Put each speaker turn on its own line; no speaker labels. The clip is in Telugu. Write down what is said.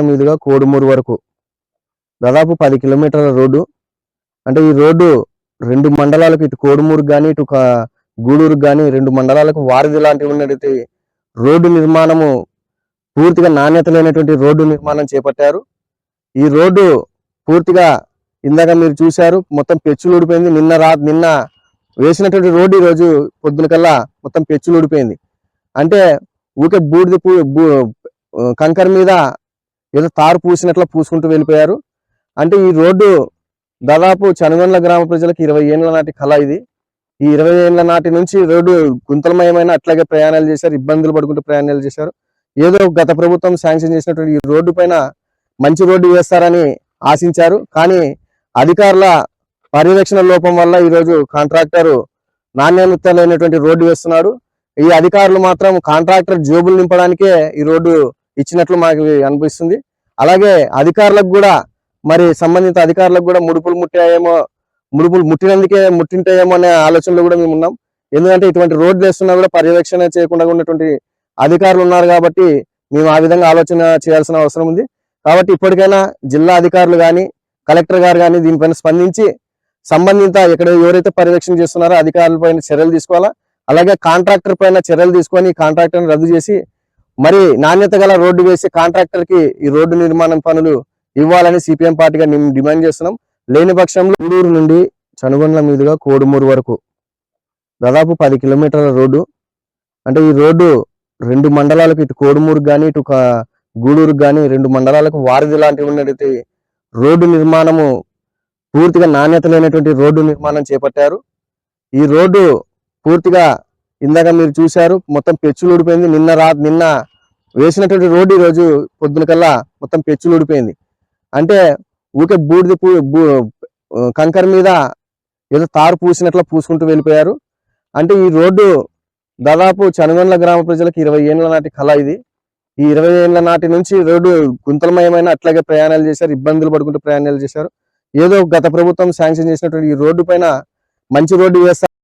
మీదుగా కోడుమూరు వరకు. దాదాపు పది కిలోమీటర్ల రోడ్డు. అంటే ఈ రోడ్డు రెండు మండలాలకు ఇటు కోడుమూరు కానీ ఇటు గూడూరు కానీ రెండు మండలాలకు వారధి లాంటివి ఉన్నటువంటి రోడ్డు నిర్మాణము పూర్తిగా నాణ్యత లేనటువంటి రోడ్డు నిర్మాణం చేపట్టారు. ఈ రోడ్డు పూర్తిగా ఇందాక మీరు చూశారు మొత్తం పెచ్చులు ఊడిపోయింది. నిన్న రా నిన్న వేసినటువంటి రోడ్డు ఈ రోజు పొద్దున కల్లా మొత్తం పెచ్చులు ఊడిపోయింది. అంటే ఊకే బూడిద పూ బూ- కంకర మీద ఏదో తారు పూసినట్లు పూసుకుంటూ వెళ్ళిపోయారు. అంటే ఈ రోడ్డు దాదాపు చనగొండ్ల గ్రామ ప్రజలకు ఇరవై ఏళ్ళ నాటి కళ ఇది. ఈ ఇరవై ఏళ్ళ నాటి నుంచి రోడ్డు గుంతలమయమైన అట్లాగే ప్రయాణాలు చేశారు ఇబ్బందులు పడుకుంటూ ప్రయాణాలు చేశారు. ఏదో గత ప్రభుత్వం శాంక్షన్ చేసినటువంటి ఈ రోడ్డు పైన మంచి రోడ్డు వేస్తారని ఆశించారు. కానీ అధికారుల పర్యవేక్షణ లోపం వల్ల ఈరోజు కాంట్రాక్టర్ నాణ్యత లేనటువంటి రోడ్డు వేస్తున్నాడు. ఈ అధికారులు మాత్రం కాంట్రాక్టర్ జోబులు నింపడానికే ఈ రోడ్డు ఇచ్చినట్లు మాకు అనిపిస్తుంది. అలాగే అధికారులకు కూడా మరి సంబంధిత అధికారులకు కూడా ముడుపులు ముట్టాయేమో ముడుపులు ముట్టినందుకే ముట్టింటాయేమో అనే ఆలోచనలో కూడా మేము ఉన్నాం. ఎందుకంటే ఇటువంటి రోడ్లు వేస్తున్నా కూడా పర్యవేక్షణ చేయకుండా ఉన్నటువంటి అధికారులు ఉన్నారు కాబట్టి మేము ఆ విధంగా ఆలోచన చేయాల్సిన అవసరం ఉంది. కాబట్టి ఇప్పటికైనా జిల్లా అధికారులు కానీ కలెక్టర్ గారు కానీ దీనిపైన స్పందించి సంబంధిత ఎక్కడ ఎవరైతే పర్యవేక్షణ చేస్తున్నారో అధికారుల పైన చర్యలు తీసుకోవాలా? అలాగే కాంట్రాక్టర్ పైన చర్యలు తీసుకొని కాంట్రాక్టర్ని రద్దు చేసి మరి నాణ్యత గల రోడ్డు వేసి కాంట్రాక్టర్కి ఈ రోడ్డు నిర్మాణం పనులు ఇవ్వాలని సిపిఎం పార్టీగా మేము డిమాండ్ చేస్తున్నాం. లేని పక్షంలో గూడూరు నుండి చనుగొండల మీదుగా కోడుమూరు వరకు. దాదాపు పది కిలోమీటర్ల రోడ్డు. అంటే ఈ రోడ్డు రెండు మండలాలకు ఇటు కోడుమూరు కానీ ఇటు గూడూరు కానీ రెండు మండలాలకు వారధి లాంటివి ఉన్నటువంటి రోడ్డు నిర్మాణము పూర్తిగా నాణ్యత లేనటువంటి రోడ్డు నిర్మాణం చేపట్టారు. ఈ రోడ్డు పూర్తిగా ఇందాక మీరు చూశారు మొత్తం పెచ్చులు ఊడిపోయింది. నిన్న రా నిన్న వేసినటువంటి రోడ్డు ఈ రోజు పొద్దున కల్లా మొత్తం పెచ్చులు ఊడిపోయింది. అంటే ఊకే బూడిద పూ కంకర మీద ఏదో తారు పూసినట్లు పూసుకుంటూ వెళ్ళిపోయారు. అంటే ఈ రోడ్డు దాదాపు చనగొండ్ల గ్రామ ప్రజలకు ఇరవై ఏళ్ళ నాటి కళ ఇది. ఈ ఇరవై ఏళ్ళ నాటి నుంచి రోడ్డు గుంతలమయమైన అట్లాగే ప్రయాణాలు చేశారు ఇబ్బందులు పడుకుంటూ ప్రయాణాలు చేశారు. ఏదో గత ప్రభుత్వం శాంక్షన్ చేసినటువంటి ఈ రోడ్డు పైన మంచి రోడ్డు వేస్తారు